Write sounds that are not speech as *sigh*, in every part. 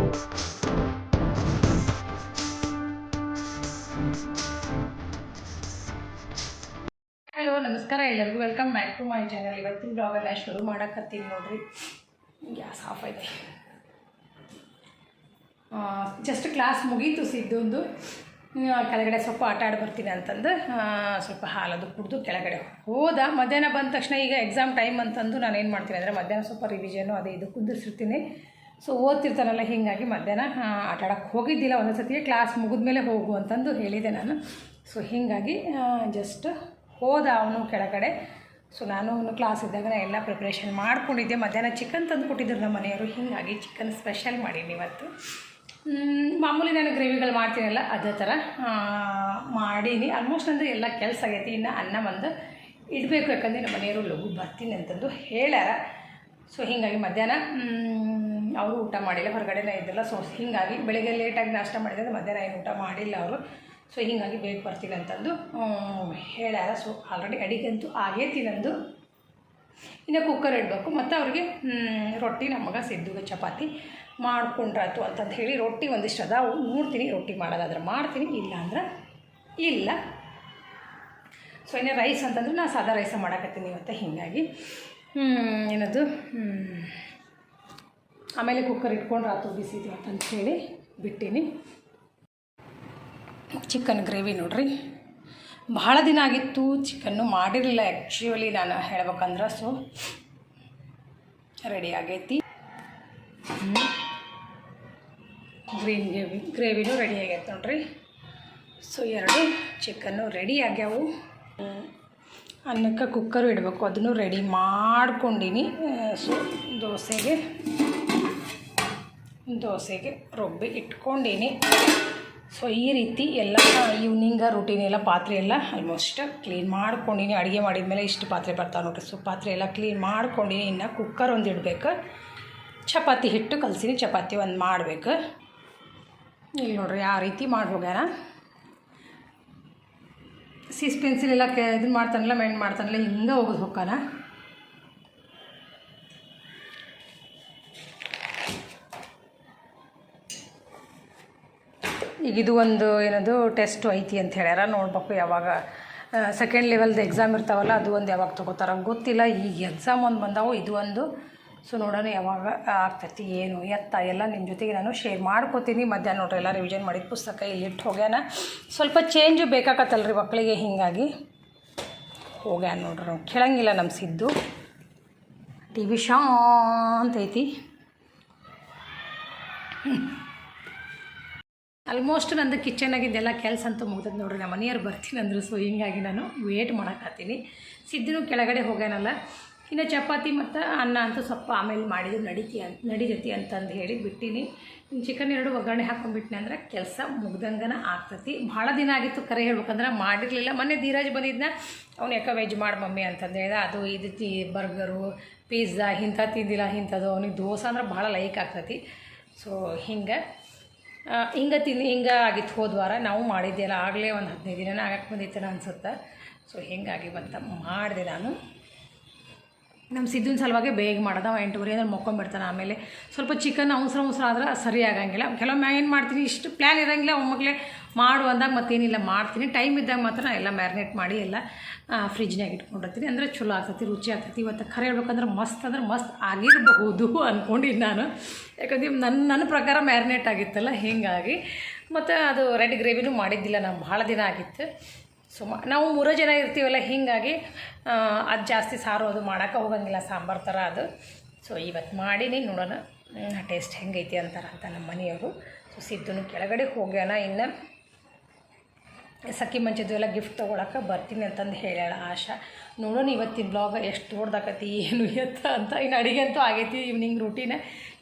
Hello, ನಮಸ್ಕಾರ ಎಲ್ಲರಿಗೂ. Welcome back to my channel ಇವತ್ತಿನ ಬ್ಲಾಗೆಲ್ಲ ಶುರು ಮಾಡಕತ್ತೀನಿ ನೋಡ್ರಿ. ಗ್ಯಾಸ್ ಆಫ್ ಐತೆ ಜಸ್ಟ್ ಕ್ಲಾಸ್ ಮುಗೀತು ಸಿದ್ದೊಂದು ಕೆಳಗಡೆ ಸ್ವಲ್ಪ ಆಟ ಆಡಿ ಬರ್ತೀನಿ ಅಂತಂದು ಸ್ವಲ್ಪ ಹಾಲದು ಕುಡಿದು ಕೆಳಗಡೆ ಹೋದ. ಮಧ್ಯಾಹ್ನ ಬಂದ ತಕ್ಷಣ ಈಗ ಎಕ್ಸಾಮ್ ಟೈಮ್ ಅಂತಂದು ನಾನು ಏನು ಮಾಡ್ತೀನಿ ಅಂದರೆ ಮಧ್ಯಾಹ್ನ ಸ್ವಲ್ಪ ರಿವಿಷನು ಅದೇ ಇದು ಕುಂದಿರ್ಸಿರ್ತೀನಿ. ಸೊ ಓದ್ತಿರ್ತಾನಲ್ಲ, ಹೀಗಾಗಿ ಮಧ್ಯಾಹ್ನ ಆಟ ಆಡೋಕ್ಕೆ ಹೋಗಿದ್ದಿಲ್ಲ. ಒಂದೊಂದು ಸತಿ ಕ್ಲಾಸ್ ಮುಗಿದ್ಮೇಲೆ ಹೋಗು ಅಂತಂದು ಹೇಳಿದೆ ನಾನು. ಸೊ ಹೀಗಾಗಿ ಜಸ್ಟ್ ಹೋದ ಅವನು ಕೆಳಗಡೆ. ಸೊ ನಾನು ಅವನು ಕ್ಲಾಸ್ ಇದ್ದಾಗ ನಾನು ಎಲ್ಲ ಪ್ರಿಪ್ರೇಷನ್ ಮಾಡ್ಕೊಂಡಿದ್ದೆ. ಮಧ್ಯಾಹ್ನ ಚಿಕನ್ ತಂದು ಕೊಟ್ಟಿದ್ದರು ನಮ್ಮ ಮನೆಯವರು. ಹೀಗಾಗಿ ಚಿಕನ್ ಸ್ಪೆಷಲ್ ಮಾಡೀನಿ ಇವತ್ತು. ಮಾಮೂಲಿ ನಾನು ಗ್ರೇವಿಗಳು ಮಾಡ್ತೀನಲ್ಲ, ಅದೇ ಥರ ಮಾಡೀನಿ. ಆಲ್ಮೋಸ್ಟ್ ಅಂದರೆ ಎಲ್ಲ ಕೆಲಸ ಆಗೈತಿ. ಇನ್ನು ಅನ್ನ ಒಂದು ಇಡಬೇಕು ಯಾಕಂದರೆ ನಮ್ಮ ಮನೆಯವರು ಲಘು ಬರ್ತೀನಿ ಅಂತಂದು ಹೇಳ್ಯಾರ. ಸೊ ಹೀಗಾಗಿ ಮಧ್ಯಾಹ್ನ ಅವರು ಊಟ ಮಾಡಿಲ್ಲ ಹೊರಗಡೆನೇ ಇದ್ದಿಲ್ಲ. ಸೊ ಹೀಗಾಗಿ ಬೆಳಿಗ್ಗೆ ಲೇಟಾಗಿ ನಾಷ್ಟ ಮಾಡಿದ್ರೆ ಮಧ್ಯಾಹ್ನ ಏನು ಊಟ ಮಾಡಿಲ್ಲ ಅವರು. ಸೊ ಹೀಗಾಗಿ ಬೇಗ ಬರ್ತೀನಿ ಅಂತಂದು ಹೇಳ್ಯಾರ. ಸೊ ಆಲ್ರೆಡಿ ಅಡಿಗಂತೂ ಆಗೇತಿ ನಂದು. ಇನ್ನು ಕುಕ್ಕರ್ ಇಡಬೇಕು. ಮತ್ತು ಅವ್ರಿಗೆ ರೊಟ್ಟಿ ನಮಗೆ ಸಿದ್ದುಗೆ ಚಪಾತಿ ಮಾಡ್ಕೊಂಡ್ರಾತು ಅಂತಂದು ಹೇಳಿ ರೊಟ್ಟಿ ಒಂದಿಷ್ಟು ಅದಾವು. ನೋಡ್ತೀನಿ ರೊಟ್ಟಿ ಮಾಡೋದಾದ್ರೆ ಮಾಡ್ತೀನಿ, ಇಲ್ಲ ಅಂದ್ರೆ ಇಲ್ಲ. ಸೊ ಇನ್ನು ರೈಸ್ ಅಂತಂದ್ರೆ ನಾನು ಸಾದಾ ರೈಸ ಮಾಡಕತ್ತೀನಿ ಇವತ್ತು, ಹೀಗಾಗಿ. ಏನದು? ಆಮೇಲೆ ಕುಕ್ಕರ್ ಇಟ್ಕೊಂಡು ರಾತ್ರಿ ಬಿಸಿದು ಅಂತ ಹೇಳಿ ಬಿಟ್ಟೀನಿ. ಚಿಕನ್ ಗ್ರೇವಿ ನೋಡ್ರಿ. ಭಾಳ ದಿನ ಆಗಿತ್ತು ಚಿಕನ್ನು ಮಾಡಿರಲಿಲ್ಲ ಆ್ಯಕ್ಚುಲಿ ನಾನು ಹೇಳ್ಬೇಕಂದ್ರೆ ಸೊ ರೆಡಿ ಆಗೈತಿ. ಗ್ರೀನ್ ಗ್ರೇವಿ ಗ್ರೇವಿನೂ ರೆಡಿ ಆಗೈತೆ ನೋಡ್ರಿ. ಸೊ ಎರಡು ಚಿಕನ್ನು ರೆಡಿ ಆಗ್ಯಾವು. ಅನ್ನಕ್ಕೆ ಕುಕ್ಕರು ಇಡಬೇಕು. ಅದನ್ನು ರೆಡಿ ಮಾಡ್ಕೊಂಡೀನಿ. ಸೊ, ದೋಸೆಗೆ ದೋಸೆಗೆ ರುಬ್ಬಿ ಇಟ್ಕೊಂಡೀನಿ. ಸೊ ಈ ರೀತಿ ಎಲ್ಲ ಈವ್ನಿಂಗ ರುಟೀನ್ ಎಲ್ಲ ಪಾತ್ರೆ ಎಲ್ಲ ಆಲ್ಮೋಸ್ಟ್ ಕ್ಲೀನ್ ಮಾಡ್ಕೊಂಡಿನಿ. ಅಡುಗೆ ಮಾಡಿದ ಮೇಲೆ ಇಷ್ಟು ಪಾತ್ರೆ ಬರ್ತಾವೆ ನೋಡಿರಿ. ಸೊ ಪಾತ್ರೆ ಎಲ್ಲ ಕ್ಲೀನ್ ಮಾಡ್ಕೊಂಡಿನಿ. ಇನ್ನು ಕುಕ್ಕರ್ ಒಂದು ಇಡಬೇಕು. ಚಪಾತಿ ಹಿಟ್ಟು ಕಲಸಿನಿ. ಚಪಾತಿ ಒಂದು ಮಾಡಬೇಕು. ಇಲ್ಲಿ ನೋಡ್ರಿ, ಆ ರೀತಿ ಮಾಡಿ ಹೋಗ್ಯಾನ ಸಿಸ್ ಪೆನ್ಸಿಲ್ ಎಲ್ಲ ಕೆ ಇದನ್ನ ಮಾಡ್ತಾನಲ್ಲ, ಮೆಂಡ್ ಮಾಡ್ತಾನಲ್ಲ, ಹಿಂಗೆ ಹೋಗೋದು ಹೊಕ್ಕಾನ ಈಗ ಇದು ಒಂದು ಏನದು ಟೆಸ್ಟ್ ಐತಿ ಅಂತ ಹೇಳ್ಯಾರ, ನೋಡ್ಬೇಕು ಯಾವಾಗ. ಸೆಕೆಂಡ್ ಲೆವೆಲ್ದು ಎಕ್ಸಾಮ್ ಇರ್ತಾವಲ್ಲ, ಅದು ಒಂದು ಯಾವಾಗ ತೊಗೋತಾರ ಗೊತ್ತಿಲ್ಲ, ಈಗ ಎಕ್ಸಾಮ್ ಒಂದು ಬಂದಾವು, ಇದು ಒಂದು ಸೊ ನೋಡೋಣ ಯಾವಾಗ ಆಗ್ತೈತಿ, ಏನು, ಎತ್ತ ಎಲ್ಲ ನಿಮ್ಮ ಜೊತೆಗೆ ನಾನು ಶೇರ್ ಮಾಡ್ಕೋತೀನಿ. ಮಧ್ಯಾಹ್ನ ನೋಡ್ರಿ, ಎಲ್ಲ ರಿವಿಷನ್ ಮಾಡಿದ ಪುಸ್ತಕ ಇಲ್ಲಿ ಇಟ್ಟು ಹೋಗ್ಯಾನ. ಸ್ವಲ್ಪ ಚೇಂಜು ಬೇಕಾಗತ್ತಲ್ರಿ ಮಕ್ಕಳಿಗೆ ಹೀಗಾಗಿ. ಹೋಗ್ಯಾನ ನೋಡ್ರಿ ನಾವು ಕೇಳಂಗಿಲ್ಲ ನಮ್ಮ ಸಿದ್ದು. ಟಿ ವಿ ಶಾಂತೈತಿ ಆಲ್ಮೋಸ್ಟ್ ನಂದು ಕಿಚನಾಗಿದ್ದೆಲ್ಲ ಕೆಲಸ ಅಂತೂ ಮುಗ್ದದ್ದು ನೋಡ್ರಿ. ನಮ್ಮ ಮನೆಯವ್ರು ಬರ್ತೀನಿ ಅಂದರು ಸೊ ಹಿಂಗಾಗಿ ನಾನು ವೇಟ್ ಮಾಡೋಕ್ಕಾತೀನಿ ಸಿದ್ದಿನೂ ಕೆಳಗಡೆ ಹೋಗ್ಯಾನಲ್ಲ. ಇನ್ನು ಚಪಾತಿ ಮತ್ತು ಅನ್ನ ಅಂತೂ ಸ್ವಲ್ಪ ಆಮೇಲೆ ಮಾಡಿದ್ದು ನಡಿತಿ ಅಂತ ನಡಿತೈತಿ ಅಂತಂದು ಹೇಳಿ ಬಿಟ್ಟಿನಿ. ಚಿಕನ್ ಎರಡು ಒಗ್ಗರಣೆ ಹಾಕೊಂಡ್ಬಿಟ್ಟಿನಿ ಅಂದ್ರೆ ಕೆಲಸ ಮುಗ್ದಂಗನ ಆಗ್ತತಿ. ಭಾಳ ದಿನ ಆಗಿತ್ತು ಕರೆ ಹೇಳ್ಬೇಕಂದ್ರೆ ಮಾಡಿರಲಿಲ್ಲ. ಮೊನ್ನೆ ಧೀರಾಜ್ ಬಂದಿದ್ನ, ಅವ್ನು ಯಾಕೆ ವೆಜ್ ಮಾಡಿ ಮಮ್ಮಿ ಅಂತಂದು ಹೇಳಿದ, ಅದು ಇದು ತಿ ಬರ್ಗರು ಪಿಜ್ಜಾ ಇಂಥ ತಿಂದಿಲ್ಲ, ಇಂಥದ್ದು. ಅವ್ನಿಗೆ ದೋಸೆ ಅಂದ್ರೆ ಭಾಳ ಲೈಕ್ ಆಗ್ತೈತಿ. ಸೊ ಹಿಂಗೆ ಹಿಂಗೆ ತಿಂದು, ಹಿಂಗೆ ಆಗಿತ್ತು ಹೋದ ವಾರ. ನಾವು ಮಾಡಿದ್ದೆಲ್ಲ ಆಗಲೇ ಒಂದು ಹದಿನೈದು ದಿನ ಆಗಕ್ಕೆ ಬಂದಿತ್ತೇನೋ ಅನ್ಸುತ್ತೆ. ಸೊ ಹಿಂಗಾಗಿ ಬಂತ ಮಾಡಿದೆ ನಾನು. ನಮ್ಮ ಸಿದ್ದಿನ ಸಲುವಾಗಿ ಬೇಗ ಮಾಡೋದು, ಅವ ಎಂಟೂವರೆ ಅಂದ್ರೆ ಮೊಕ್ಕೊಂಬಿಡ್ತಾನೆ ಆಮೇಲೆ. ಸ್ವಲ್ಪ ಚಿಕನ್ ಅವಸರ ಅವಸರ ಆದ್ರೆ ಸರಿ ಆಗಂಗಿಲ್ಲ. ಕೆಲವೊಮ್ಮೆ ಏನು ಮಾಡ್ತೀನಿ, ಇಷ್ಟು ಪ್ಲ್ಯಾನ್ ಇರೋಂಗಿಲ್ಲ ಒಮ್ಮಗಲೇ ಮಾಡು ಅಂದಾಗ ಮತ್ತೇನಿಲ್ಲ, ಮಾಡ್ತೀನಿ. ಟೈಮ್ ಇದ್ದಾಗ ಮಾತ್ರ ಎಲ್ಲ ಮ್ಯಾರಿನೇಟ್ ಮಾಡಿ ಎಲ್ಲ ಫ್ರಿಜ್ನಾಗ ಇಟ್ಕೊಂಡಿರ್ತೀನಿ ಅಂದರೆ ಚಲೋ ಆಗ್ತೈತಿ, ರುಚಿ ಆಗ್ತೈತಿ. ಇವತ್ತು ಖರೆ ಹೇಳ್ಬೇಕಂದ್ರೆ ಮಸ್ತ್ ಅಂದ್ರೆ ಮಸ್ತ್ ಆಗಿರಬಹುದು ಅಂದ್ಕೊಂಡಿದ್ದು ನಾನು. ಯಾಕಂದ್ರೆ ನನ್ನ ನನ್ನ ಪ್ರಕಾರ ಮ್ಯಾರಿನೇಟ್ ಆಗಿತ್ತಲ್ಲ, ಹೀಗಾಗಿ. ಮತ್ತು ಅದು ರೆಡ್ ಗ್ರೇವಿನೂ ಮಾಡಿದ್ದಿಲ್ಲ ನಾನು ಭಾಳ ದಿನ ಆಗಿತ್ತು. ಸೊ ಮ- ನಾವು ಮೂರೋ ಜನ ಇರ್ತೀವಲ್ಲ, ಹೀಗಾಗಿ ಅದು ಜಾಸ್ತಿ ಸಾರು ಅದು ಮಾಡೋಕೆ ಹೋಗಂಗಿಲ್ಲ, ಸಾಂಬಾರು ಥರ ಅದು. ಸೊ ಇವತ್ತು ಮಾಡೀನಿ, ನೋಡೋಣ ಟೇಸ್ಟ್ ಹೆಂಗೈತಿ ಅಂತಾರ ಅಂತ ನಮ್ಮ ಮನೆಯವರು. ಸೊ ಸಿದ್ದುನು ಕೆಳಗಡೆ ಹೋಗ್ಯಾನ, ಇನ್ನು ಸಖಿ ಮಂಚದ್ದು ಎಲ್ಲ ಗಿಫ್ಟ್ ತೊಗೊಳಕ್ಕೆ ಬರ್ತೀನಿ ಅಂತಂದು ಹೇಳ್ಯಾಳ ಆಶಾ. ನೋಡೋಣ, ಇವತ್ತಿನ ಬ್ಲಾಗ್ ಎಷ್ಟು ದೊಡ್ಡದಾಕತಿ, ಏನು ಎತ್ತ ಅಂತ. ಇನ್ನು ಅಡುಗೆ ಅಂತೂ ಆಗೈತಿ ಈವ್ನಿಂಗ್ ರೂಟೀನ್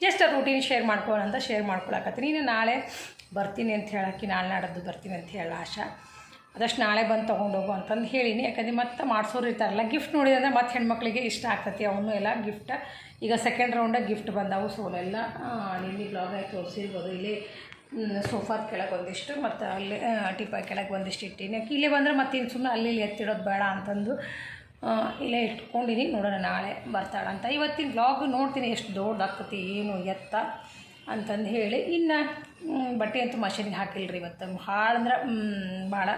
ಜಸ್ಟ್ ಆ ರೂಟೀನ್ ಶೇರ್ ಮಾಡ್ಕೊಳ್ಳೋಣ ಅಂತ ಶೇರ್ ಮಾಡ್ಕೊಳಕತ್ತೀನಿ. ಇನ್ನು ನಾಳೆ ಬರ್ತೀನಿ ಅಂತ ಹೇಳಕ್ಕೆ ನಾಳೆ ನಾಡದ್ದು ಬರ್ತೀನಿ ಅಂತ ಹೇಳ ಆಶಾ. ಅದಷ್ಟು ನಾಳೆ ಬಂದು ತೊಗೊಂಡೋಗು ಅಂತಂದು ಹೇಳೀನಿ. ಯಾಕಂದ್ರೆ ಮತ್ತೆ ಮಾಡಿಸೋರು ಇರ್ತಾರಲ್ಲ ಗಿಫ್ಟ್ ನೋಡಿದ್ರೆ ಮತ್ತೆ ಹೆಣ್ಮಕ್ಳಿಗೆ ಇಷ್ಟ ಆಗ್ತತಿ. ಅವನು ಎಲ್ಲ ಗಿಫ್ಟ್ ಈಗ ಸೆಕೆಂಡ್ ರೌಂಡಾಗ ಗಿಫ್ಟ್ ಬಂದವು. ಸೋಲೆಲ್ಲ ನಿನ್ನೆ ಬ್ಲಾಗ್ ಆಗಿ ತೋರಿಸಿರ್ಬೋದು. ಇಲ್ಲಿ ಸೋಫಾದ ಕೆಳಗೆ ಒಂದಿಷ್ಟು ಮತ್ತು ಅಲ್ಲಿ ಟಿಪಾಯ್ ಕೆಳಗೆ ಒಂದಿಷ್ಟು ಇಟ್ಟೀನಿ. ಯಾಕೆ ಇಲ್ಲೇ ಬಂದರೆ ಮತ್ತೆ ಇನ್ನು ಸುಮ್ಮನೆ ಅಲ್ಲಿ ಇಲ್ಲಿ ಎತ್ತಿಡೋದು ಬೇಡ ಅಂತಂದು ಇಲ್ಲೇ ಇಟ್ಕೊಂಡಿನಿ. ನೋಡೋಣ ನಾಳೆ ಬರ್ತಾಳಂತ. ಇವತ್ತಿನ ಬ್ಲಾಗ್ ನೋಡ್ತೀನಿ, ಎಷ್ಟು ದೊಡ್ಡದಾಗ್ತತಿ, ಏನು ಎತ್ತ ಅಂತಂದು ಹೇಳಿ. ಇನ್ನು ಬಟ್ಟೆ ಅಂತೂ ಮಷೀನಿಗೆ ಹಾಕಿಲ್ಲ ರೀ ಇವತ್ತು. ಭಾಳ ಅಂದ್ರೆ ಭಾಳ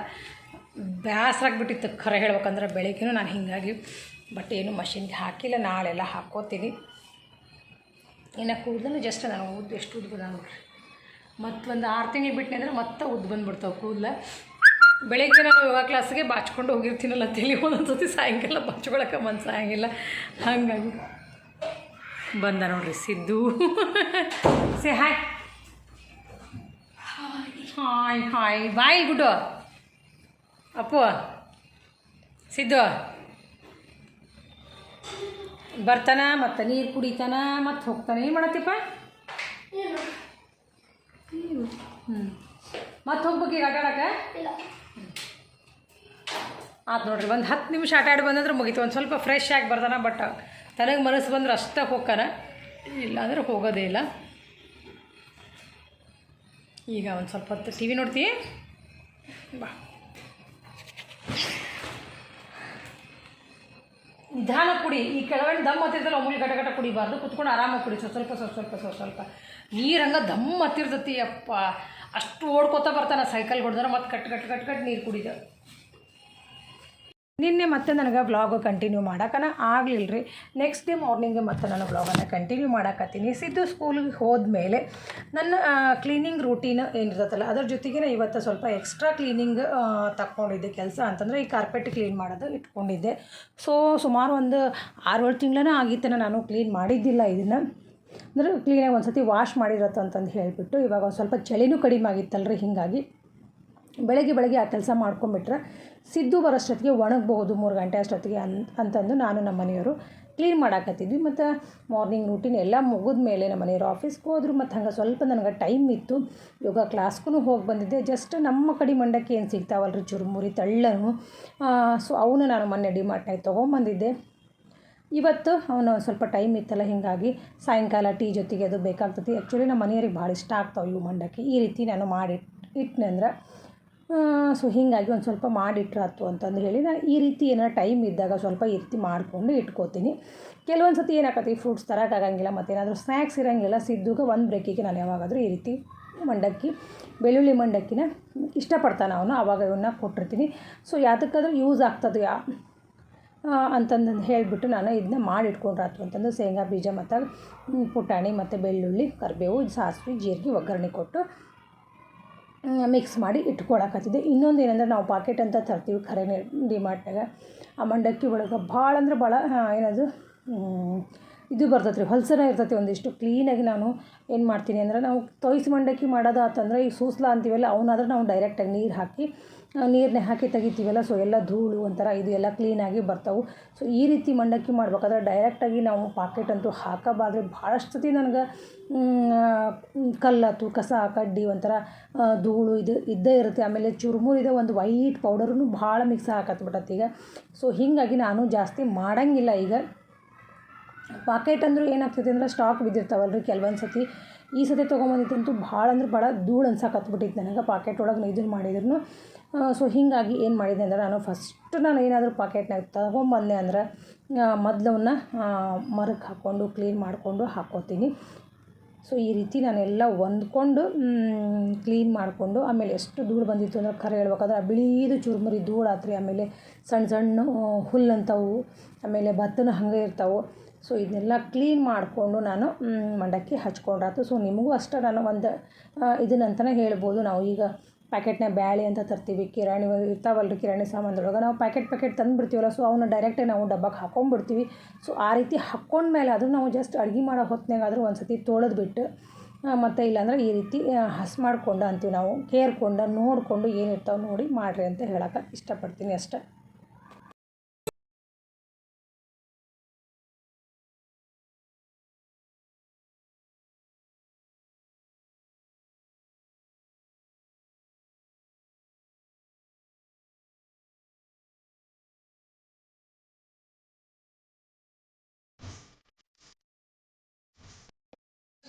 ಬೇಸರಾಗ್ಬಿಟ್ಟಿತ್ತು ಖರೆ ಹೇಳ್ಬೇಕಂದ್ರೆ ಬೆಳಿಗ್ಗೆನೂ ನಾನು ಹೀಗಾಗಿ ಬಟ್ಟೆ ಏನು ಮಷೀನ್ಗೆ ಹಾಕಿಲ್ಲ, ನಾಳೆಲ್ಲ ಹಾಕೋತೀನಿ. ಇನ್ನು ಕೂದಲು ಜಸ್ಟ್ ನಾನು ಉದ್ದು ಎಷ್ಟು ಉದ್ದು ಬಂದ ನೋಡ್ರಿ. ಮತ್ತು ಒಂದು ಆರು ತಿಂಗಳು ಬಿಟ್ಟನೆ ಅಂದ್ರೆ ಮತ್ತೆ ಉದ್ದು ಬಂದುಬಿಡ್ತಾವೆ ಕೂದಲ. ಬೆಳಗ್ಗೆ ನಾನು ಯೋಗ ಕ್ಲಾಸ್ಗೆ ಬಾಚ್ಕೊಂಡು ಹೋಗಿರ್ತೀನಲ್ಲ, ತಲೆ ಒಂದೊಂದು ಸತಿ ಸಾಯಂಕಾಲ ಬಾಚ್ಕೊಳಕ್ಕೆ ಮನ್ಸು ಆಗಂಗಿಲ್ಲ. ಹಾಗಾಗಿ ಬಂದ ನೋಡ್ರಿ Siddu. *laughs* Say, hi. Hi hi bye Guddu. Appu. Siddu. ಬರ್ತಾನ ಮತ್ತು ನೀರು ಕುಡಿತಾನ ಮತ್ತು ಹೋಗ್ತಾನೆ. ಏನು ಮಾಡತ್ತಿಪ್ಪ? ಹ್ಞೂ ಮತ್ತೆ ಹೋಗ್ಬೇಕು ಈಗ ಆಟಾಡಕ್ಕೆ ಆತು ನೋಡ್ರಿ, ಒಂದು ಹತ್ತು ನಿಮಿಷ ಆಟ ಆಡಿ ಬಂದಂದ್ರೆ ಮುಗೀತು. ಒಂದು ಸ್ವಲ್ಪ ಫ್ರೆಶ್ ಆಗಿ ಬರ್ತಾನ ಬಟ್ ತನಗೆ ಮನಸ್ಸು ಬಂದ್ರೆ ಅಷ್ಟೇ ಹೋಗ್ತಾನೆ. ಇಲ್ಲಾಂದ್ರೆ ಹೋಗೋದೇ ಇಲ್ಲ. ಈಗ ಒಂದು ಸ್ವಲ್ಪ ಹೊತ್ತು ಟಿ ವಿ ನೋಡ್ತೀವಿ ಬಾ. ನಿಧಾನ ಕುಡಿ. ಈ ಕೆಳಗಡೆ ದಮ್ ಹತ್ತಿರ್ತಲ್ಲ ಒಮ್ಮೆ ಗಟ ಗಟ ಕುಡಿಬಾರ್ದು. ಕುತ್ಕೊಂಡು ಆರಾಮಾಗಿ ಕುಡಿ. ಸ್ವಲ್ಪ ಸ್ವಲ್ಪ ಸ್ವಲ್ಪ ಸ್ವಲ್ಪ ಸ್ವಲ್ಪ ಸ್ವಲ್ಪ. ದಮ್ ಹತ್ತಿರ್ತತಿ ಅಪ್ಪ. ಅಷ್ಟು ಓಡ್ಕೋತಾ ಬರ್ತಾನೆ ಸೈಕಲ್ ಹೊಡೆದ್ರೆ ಮತ್ತೆ ಕಟ್ ಕಟ್ ಕಟ್ ಕಟ್ ನೀರು ಕುಡಿದ. ನಿನ್ನೆ ಮತ್ತೆ ನನಗೆ ವ್ಲಾಗ್ ಕಂಟಿನ್ಯೂ ಮಾಡೋಕನ ಆಗಲಿಲ್ಲ ರೀ ನೆಕ್ಸ್ಟ್ ಡೇ ಮಾರ್ನಿಂಗ್ ಮತ್ತೆ ನಾನು ವ್ಲಾಗನ್ನು ಕಂಟಿನ್ಯೂ ಮಾಡಕತ್ತೀನಿ. ಸಿದ್ದು ಸ್ಕೂಲ್ಗೆ ಹೋದ ಮೇಲೆ ನನ್ನ ಕ್ಲೀನಿಂಗ್ ರೂಟೀನ್ ಏನಿರುತ್ತಲ್ಲ, ಅದ್ರ ಜೊತೆಗೆ ಇವತ್ತು ಸ್ವಲ್ಪ ಎಕ್ಸ್ಟ್ರಾ ಕ್ಲೀನಿಂಗ್ ತಗೊಂಡಿದ್ದೆ ಕೆಲಸ ಅಂತಂದರೆ ಈ ಕಾರ್ಪೆಟ್ ಕ್ಲೀನ್ ಮಾಡೋದು ಇಟ್ಕೊಂಡಿದ್ದೆ. ಸೊ ಸುಮಾರು ಒಂದು ಆರು ಏಳು ತಿಂಗಳೇ ಆಗಿತ್ತು ನಾನು ಕ್ಲೀನ್ ಮಾಡಿದ್ದಿಲ್ಲ ಇದನ್ನು. ಅಂದರೆ ಕ್ಲೀನಾಗಿ ಒಂದು ಸತಿ ವಾಶ್ ಮಾಡಿರತ್ತಂತಂದು ಹೇಳಿಬಿಟ್ಟು ಇವಾಗ ಒಂದು ಸ್ವಲ್ಪ ಚಳಿನೂ ಕಡಿಮೆ ಆಗಿತ್ತಲ್ರಿ, ಹೀಗಾಗಿ. ಬೆಳಗ್ಗೆ ಬೆಳಗ್ಗೆ ಆ ಕೆಲಸ ಮಾಡ್ಕೊಂಡ್ಬಿಟ್ರೆ ಸಿದ್ದು ಬರೋಷ್ಟೊತ್ತಿಗೆ ಒಣಗಬಹುದು ಮೂರು ಗಂಟೆ ಅಷ್ಟೊತ್ತಿಗೆ ಅನ್, ಅಂತಂದು ನಾನು ನಮ್ಮ ಮನೆಯವರು ಕ್ಲೀನ್ ಮಾಡಾಕತ್ತಿದ್ವಿ. ಮತ್ತು ಮಾರ್ನಿಂಗ್ ರೂಟೀನ್ ಎಲ್ಲ ಮುಗಿದ ಮೇಲೆ ನಮ್ಮ ಮನೆಯವರು ಆಫೀಸ್ಗೆ ಹೋದ್ರು. ಮತ್ತು ಹಂಗೆ ಸ್ವಲ್ಪ ನನಗೆ ಟೈಮ್ ಇತ್ತು. ಯೋಗ ಕ್ಲಾಸ್ಗೂ ಹೋಗಿ ಬಂದಿದ್ದೆ. ಜಸ್ಟ್ ನಮ್ಮ ಕಡೆ ಮಂಡಕ್ಕಿ ಏನು ಸಿಗ್ತಾವಲ್ರಿ? ಚುರುಮುರಿ, ತಳ್ಳನು. ಸೊ ಅವನು ನಾನು ಮೊನ್ನೆ ಡಿಮಾರ್ಟ್ನಾಗ ತೊಗೊಂಬಂದಿದ್ದೆ. ಇವತ್ತು ಅವನು ಸ್ವಲ್ಪ ಟೈಮ್ ಇತ್ತಲ್ಲ, ಹೀಗಾಗಿ ಸಾಯಂಕಾಲ ಟೀ ಜೊತೆಗೆ ಅದು ಬೇಕಾಗ್ತದೆ. ಆ್ಯಕ್ಚುಲಿ ನಮ್ಮ ಮನೆಯವ್ರಿಗೆ ಭಾಳ ಇಷ್ಟ ಆಗ್ತಾವೆ ಇವು ಮಂಡಕ್ಕಿ. ಈ ರೀತಿ ನಾನು ಮಾಡಿ ಇಟ್ನೆ ಅಂದ್ರೆ ಸೊ ಹೀಗಾಗಿ ಒಂದು ಸ್ವಲ್ಪ ಮಾಡಿಟ್ರಾತು ಅಂತಂದು ಹೇಳಿ ನಾನು ಈ ರೀತಿ ಏನಾರು ಟೈಮ್ ಇದ್ದಾಗ ಸ್ವಲ್ಪ ಈ ರೀತಿ ಮಾಡಿಕೊಂಡು ಇಟ್ಕೋತೀನಿ. ಕೆಲವೊಂದು ಸತಿ ಏನಾಗತ್ತೆ ಫ್ರೂಟ್ಸ್ ತರೋಕ್ಕಾಗಂಗಿಲ್ಲ ಮತ್ತೇನಾದರೂ ಸ್ನ್ಯಾಕ್ಸ್ ಇರೋಂಗಿಲ್ಲ, ಸಿದ್ದುಗ ಒಂದು ಬ್ರೇಕಿಗೆ ನಾನು ಯಾವಾಗಾದರೂ ಈ ರೀತಿ ಮಂಡಕ್ಕಿ, ಬೆಳ್ಳುಳ್ಳಿ ಮಂಡಕ್ಕಿನ ಇಷ್ಟಪಡ್ತಾನೆ ಅವನು ಆವಾಗ ಇವನ್ನ ಕೊಟ್ಟಿರ್ತೀನಿ. ಸೊ ಯಾವುದಕ್ಕಾದ್ರೂ ಯೂಸ್ ಆಗ್ತದೆ ಯಾ ಅಂತಂದು ಹೇಳಿಬಿಟ್ಟು ನಾನು ಇದನ್ನ ಮಾಡಿಟ್ಕೊಂಡ್ರಾತು ಅಂತಂದು ಶೇಂಗಾ ಬೀಜ ಮತ್ತು ಪುಟಾಣಿ ಮತ್ತು ಬೆಳ್ಳುಳ್ಳಿ, ಕರಿಬೇವು, ಸಾಸಿವೆ, ಜೀರಿಗೆ ಒಗ್ಗರಣೆ ಕೊಟ್ಟು ಮಿಕ್ಸ್ ಮಾಡಿ ಇಟ್ಕೊಳಕತ್ತಿದ್ದೆ. ಇನ್ನೊಂದು ಏನಂದ್ರೆ ನಾವು ಪಾಕೆಟ್ ಅಂತ ತರ್ತೀವಿ ಖರೇನೆ ಡಿಮಾರ್ಟ್ನಾಗ ಆ ಮಂಡಕ್ಕಿ ಒಳಗೆ ಭಾಳ ಅಂದ್ರೆ ಭಾಳ ಏನದು ಇದು ಬರ್ತೈತೆ ರೀ ಹೊಲ್ಸರ ಇರ್ತೈತಿ ಒಂದಿಷ್ಟು ಕ್ಲೀನಾಗಿ ನಾನು ಏನು ಮಾಡ್ತೀನಿ ಅಂದ್ರೆ ನಾವು ತೊಯ್ಸಿ ಮಂಡಕ್ಕಿ ಮಾಡೋದು ಆತಂದ್ರೆ ಈ ಸೂಸ್ಲ ಅಂತೀವಲ್ಲ ಅವನ್ನಾದ್ರೆ ನಾವು ಡೈರೆಕ್ಟಾಗಿ ನೀರು ಹಾಕಿ ನೀರನ್ನೇ ಹಾಕಿ ತೆಗಿತೀವಲ್ಲ ಸೊ ಎಲ್ಲ ಧೂಳು ಒಂಥರ ಇದು ಎಲ್ಲ ಕ್ಲೀನಾಗಿ ಬರ್ತವೆ. ಸೊ ಈ ರೀತಿ ಮಂಡಕ್ಕಿ ಮಾಡ್ಬೇಕಾದ್ರೆ ಡೈರೆಕ್ಟಾಗಿ ನಾವು ಪಾಕೆಟ್ ಅಂತೂ ಹಾಕಬಾರ್ದು. ಭಾಳಷ್ಟು ಸತಿ ನನಗೆ ಕಲ್ಲತ್ತು, ಕಸ, ಕಡ್ಡಿ ಒಂಥರ ಧೂಳು ಇದು ಇದ್ದೇ ಇರುತ್ತೆ. ಆಮೇಲೆ ಚುರುಮುರಿದ ಒಂದು ವೈಟ್ ಪೌಡರೂ ಭಾಳ ಮಿಕ್ಸ್ ಹಾಕತ್ಬಿಟ್ಟತ್ತೆ ಈಗ. ಸೊ ಹೀಗಾಗಿ ನಾನು ಜಾಸ್ತಿ ಮಾಡೋಂಗಿಲ್ಲ ಈಗ. ಪಾಕೆಟ್ ಅಂದರೂ ಏನಾಗ್ತೈತೆ ಅಂದ್ರೆ ಸ್ಟಾಕ್ ಬಿದ್ದಿರ್ತಾವಲ್ರಿ ಕೆಲವೊಂದು ಸತಿ ಈ ಸತಿ ತೊಗೊಂಬಂದಿತ್ತಂತೂ ಭಾಳ ಅಂದ್ರೆ ಭಾಳ ಧೂಳು ಅನ್ಸಕತ್ಬಿಟ್ಟಿತ್ತು ನನಗೆ. ಪಾಕೆಟ್ ಒಳಗೆ ಇದನ್ನು ಮಾಡಿದ್ರು ಸೊ ಹೀಗಾಗಿ ಏನು ಮಾಡಿದೆ ಅಂದ್ರೆ ನಾನು ಫಸ್ಟ್ ನಾನು ಏನಾದರೂ ಪಾಕೆಟ್ನಾಗ ತಗೊಂಬಂದೆ ಅಂದ್ರೆ ಮೊದಲವನ್ನ ಮರಕ್ಕೆ ಹಾಕ್ಕೊಂಡು ಕ್ಲೀನ್ ಮಾಡಿಕೊಂಡು ಹಾಕ್ಕೋತೀನಿ ಸೊ ಈ ರೀತಿ ನಾನೆಲ್ಲ ಹೊಂದ್ಕೊಂಡು ಕ್ಲೀನ್ ಮಾಡಿಕೊಂಡು, ಆಮೇಲೆ ಎಷ್ಟು ಧೂಳು ಬಂದಿತ್ತು ಅಂದ್ರೆ ಖರೆ ಹೇಳ್ಬೇಕಾದ್ರೆ ಆ ಬಿಳೀದು ಚುರುಮುರಿ ಧೂಳು ಆತ್ರಿ ಆಮೇಲೆ ಸಣ್ಣ ಸಣ್ಣ ಹುಲ್ಲಂಥವು ಆಮೇಲೆ ಭತ್ತನ ಹಾಗೆ ಇರ್ತಾವೆ. ಸೊ ಇದನ್ನೆಲ್ಲ ಕ್ಲೀನ್ ಮಾಡಿಕೊಂಡು ನಾನು ಮಂಡಕ್ಕಿ ಹಚ್ಕೊಂಡ್ರಾತು ಸೊ ನಿಮಗೂ ಅಷ್ಟೇ ನಾನು ಒಂದು ಇದನ್ನಂತಲೇ ಹೇಳ್ಬೋದು. ನಾವು ಈಗ ಪ್ಯಾಕೆಟ್ನ ಬ್ಯಾಳಿ ಅಂತ ತರ್ತೀವಿ. ಕಿರಾಣಿ ಇರ್ತಾವಲ್ಲ ರೀ ಕಿರಾಣಿ ಸಾಮಾನೊಳಗೆ ನಾವು ಪ್ಯಾಕೆಟ್ ಪ್ಯಾಕೆಟ್ ತಂದುಬಿಡ್ತೀವಲ್ಲ ಸೊ ಅವನ್ನ ಡೈರೆಕ್ಟಾಗಿ ನಾವು ಡಬ್ಬಕ್ಕೆ ಹಾಕೊಂಡ್ಬಿಡ್ತೀವಿ ಸೊ ಆ ರೀತಿ ಹಾಕ್ಕೊಂಡ್ಮೇಲೆ ಅದು ನಾವು ಜಸ್ಟ್ ಅಡುಗೆ ಮಾಡೋ ಆದರೂ ಒಂದು ಸತಿ ತೊಳೆದ್ಬಿಟ್ಟು ಮತ್ತು ಇಲ್ಲಾಂದ್ರೆ ಈ ರೀತಿ ಹಸ್ ಮಾಡ್ಕೊಂಡು ಅಂತೀವಿ ನಾವು. ಕೇರ್ಕೊಂಡು, ನೋಡಿಕೊಂಡು ಏನಿರ್ತಾವೆ ನೋಡಿ ಮಾಡಿರಿ ಅಂತ ಹೇಳಕ್ಕೆ ಇಷ್ಟಪಡ್ತೀನಿ ಅಷ್ಟೇ.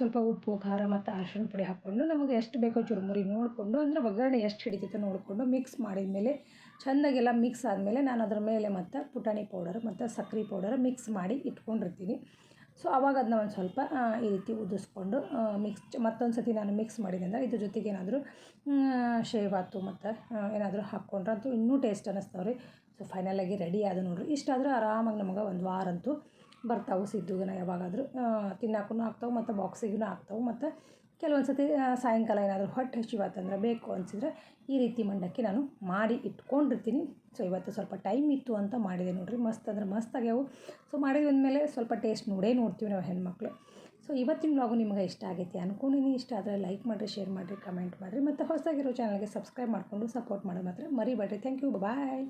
ಸ್ವಲ್ಪ ಉಪ್ಪು, ಖಾರ ಮತ್ತು ಅರ್ಶಿನ ಪುಡಿ ಹಾಕ್ಕೊಂಡು ನಮಗೆ ಎಷ್ಟು ಬೇಕೋ ಚುರುಮುರಿ ನೋಡಿಕೊಂಡು ಅಂದರೆ ಒಗ್ಗರಣೆ ಎಷ್ಟು ಹಿಡಿತೈತೆ ನೋಡಿಕೊಂಡು ಮಿಕ್ಸ್ ಮಾಡಿದ ಮೇಲೆ ಚೆಂದಾಗೆಲ್ಲ ಮಿಕ್ಸ್ ಆದಮೇಲೆ ನಾನು ಅದ್ರ ಮೇಲೆ ಮತ್ತು ಪುಟಾಣಿ ಪೌಡರ್ ಮತ್ತು ಸಕ್ಕರೆ ಪೌಡರ್ ಮಿಕ್ಸ್ ಮಾಡಿ ಇಟ್ಕೊಂಡಿರ್ತೀನಿ. ಸೊ ಆವಾಗ ಅದನ್ನ ಒಂದು ಸ್ವಲ್ಪ ಈ ರೀತಿ ಉದಿಸ್ಕೊಂಡು ಮಿಕ್ಸ್ ಮತ್ತೊಂದು ಸತಿ ನಾನು ಮಿಕ್ಸ್ ಮಾಡಿದೆ ಅಂದರೆ ಇದ್ರ ಜೊತೆಗೆ ಏನಾದರೂ ಶೇವಾತು ಮತ್ತು ಏನಾದರೂ ಹಾಕ್ಕೊಂಡ್ರೆ ಅಂತೂ ಇನ್ನೂ ಟೇಸ್ಟ್ ಅನ್ನಿಸ್ತಾವ್ರಿ. ಸೊ ಫೈನಲಾಗಿ ರೆಡಿ ಆದ ನೋಡ್ರಿ. ಇಷ್ಟಾದರೂ ಆರಾಮಾಗಿ ನಮಗೆ ಒಂದು ವಾರ ಅಂತೂ ಬರ್ತಾವೆ ಸಿದ್ದುಗನ ಯಾವಾಗಾದರೂ. ತಿನ್ನಕ್ಕೂ ಆಗ್ತಾವೆ ಮತ್ತು ಬಾಕ್ಸಿಗೂ ಆಗ್ತಾವೆ ಮತ್ತು ಕೆಲವೊಂದು ಆ, ಸಾಯಂಕಾಲ ಏನಾದರೂ ಹೊಟ್ಟೆ ಹಸಿವಾತಂದ್ರೆ ಬೇಕು ಅನಿಸಿದ್ರೆ ಈ ರೀತಿ ಮಂಡಕ್ಕಿ ನಾನು ಮಾಡಿ ಇಟ್ಕೊಂಡಿರ್ತೀನಿ. ಸೊ ಇವತ್ತು ಸ್ವಲ್ಪ ಟೈಮ್ ಇತ್ತು ಅಂತ ಮಾಡಿದೆ ನೋಡಿರಿ. ಮಸ್ತ್ ಅಂದ್ರೆ ಮಸ್ತ್ ಆಗ್ಯಾವು. ಸೊ ಮಾಡಿದ ಮೇಲೆ ಸ್ವಲ್ಪ ಟೇಸ್ಟ್ ನೋಡೇ ನೋಡ್ತೀವಿ ನಾವು ಹೆಣ್ಮಕ್ಳು. ಸೊ ಇವತ್ತಿನ ಬ್ಲಾಗು ನಿಮಗೆ ಇಷ್ಟ ಆಗೈತಿ ಅನ್ಕೊಂಡಿನಿ. ಇಷ್ಟ ಆದರೆ ಲೈಕ್ ಮಾಡಿರಿ ಶೇರ್ ಮಾಡಿರಿ ಕಮೆಂಟ್ ಮಾಡಿರಿ ಮತ್ತು ಹೊಸದಾಗಿರೋ ಚಾನಲ್ಗೆ ಸಬ್ಸ್ಕ್ರೈಬ್ ಮಾಡಿಕೊಂಡು ಸಪೋರ್ಟ್ ಮಾಡೋದು ಮಾತ್ರ ಮರಿಬೇಡ್ರಿ. Thank you bye